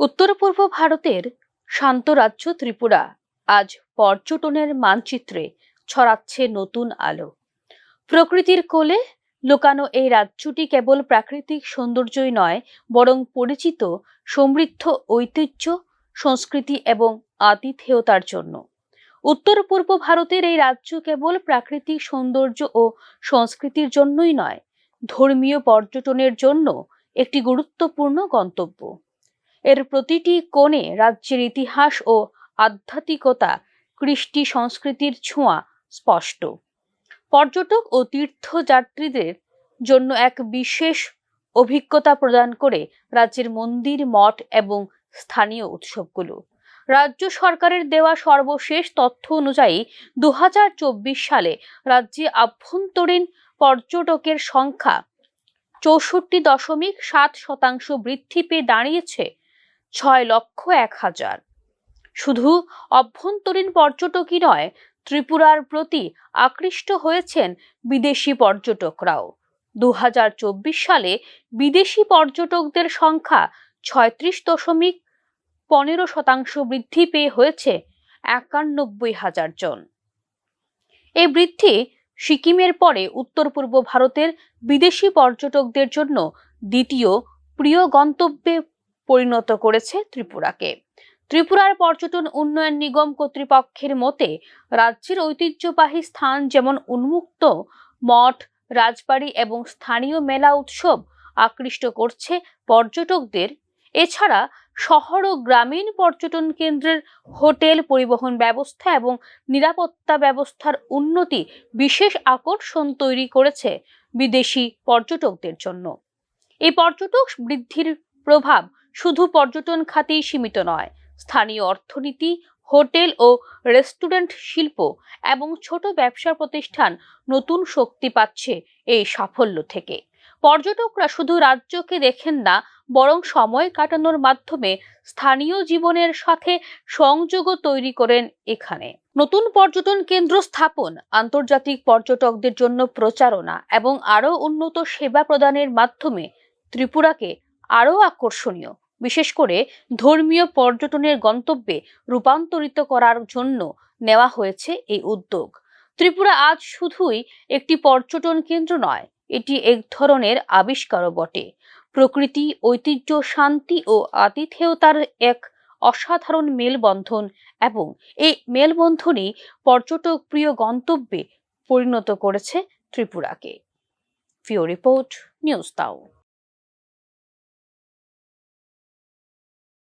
উত্তর পূর্ব ভারতের শান্ত রাজ্য ত্রিপুরা আজ পর্যটনের মানচিত্রে ছড়াচ্ছে নতুন আলো। প্রকৃতির কোলে লুকানো এই রাজ্যটি কেবল প্রাকৃতিক সৌন্দর্যই নয়, বরং পরিচিত সমৃদ্ধ ঐতিহ্য, সংস্কৃতি এবং আতিথেয়তার জন্য। উত্তর পূর্ব ভারতের এই রাজ্য কেবল প্রাকৃতিক সৌন্দর্য ও সংস্কৃতির জন্যই নয়, ধর্মীয় পর্যটনের জন্য একটি গুরুত্বপূর্ণ গন্তব্য। এর প্রতিটি কোণে রাজ্যের ইতিহাস ও আধ্যাত্মিকতা, কৃষ্টি সংস্কৃতির ছোঁয়া স্পষ্ট। পর্যটক ও তীর্থযাত্রীদের জন্য এক বিশেষ অভিজ্ঞতা প্রদান করে রাজ্যের মন্দির, মঠ এবং স্থানীয় উৎসবগুলো। রাজ্য সরকারের দেওয়া সর্বশেষ তথ্য অনুযায়ী দু হাজার চব্বিশ সালে রাজ্যে আভ্যন্তরীণ পর্যটকের সংখ্যা চৌষট্টি দশমিক সাত শতাংশ বৃদ্ধি পেয়ে দাঁড়িয়েছে ছয় লক্ষ এক হাজার। শুধু অভ্যন্তরীণ পর্যটকই নয়, ত্রিপুরার প্রতি আকৃষ্ট হয়েছেন বিদেশি পর্যটকরাও। দু হাজার চব্বিশ সালে বিদেশি পর্যটকদের সংখ্যা ছয়ত্রিশ দশমিক পনেরো শতাংশ বৃদ্ধি পেয়ে হয়েছে একানব্বই হাজার জন। এই বৃদ্ধি সিকিমের পরে উত্তর পূর্ব ভারতের বিদেশি পর্যটকদের জন্য দ্বিতীয় প্রিয় গন্তব্যে পরিণত করেছে ত্রিপুরাকে। ত্রিপুরার পর্যটন উন্নয়ন নিগম কর্তৃপক্ষের মতে, রাজ্যের ঐতিহ্যবাহী স্থান যেমন উন্মুক্ত, মঠ, রাজবাড়ি এবং স্থানীয় মেলা উৎসব আকৃষ্ট করছে পর্যটকদের। এছাড়া শহর ও গ্রামীণ পর্যটন কেন্দ্রের হোটেল পরিবহন ব্যবস্থা এবং নিরাপত্তা ব্যবস্থার উন্নতি বিশেষ আকর্ষণ তৈরি করেছে বিদেশি পর্যটকদের জন্য। এই পর্যটক বৃদ্ধির প্রভাব শুধু পর্যটন খাতেই সীমিত নয়। স্থানীয় অর্থনীতি, হোটেল ও রেস্টুরেন্ট শিল্প এবং ছোট ব্যবসা প্রতিষ্ঠান নতুন শক্তি পাচ্ছে এই সাফল্য থেকে। পর্যটকরা শুধু রাজ্যকে দেখেন না, বরং সময় কাটানোর মাধ্যমে স্থানীয় জীবনের সাথে সংযোগও তৈরি করেন এখানে। নতুন পর্যটন কেন্দ্র স্থাপন, আন্তর্জাতিক পর্যটকদের জন্য প্রচারণা এবং আরও উন্নত সেবা প্রদানের মাধ্যমে ত্রিপুরাকে আরও আকর্ষণীয়, বিশেষ করে ধর্মীয় পর্যটনের গন্তব্যে রূপান্তরিত করার জন্য নেওয়া হয়েছে এই উদ্যোগ। ত্রিপুরা আজ শুধুই একটি পর্যটন কেন্দ্র নয়, এটি এক ধরনের আবিষ্কারও বটে। প্রকৃতি, ঐতিহ্য, শান্তি ও আতিথেয়তার এক অসাধারণ মেলবন্ধন এবং এই মেলবন্ধনই পর্যটক প্রিয় গন্তব্যে পরিণত করেছে ত্রিপুরাকে। ফিও রিপোর্ট, নিউজ তাও।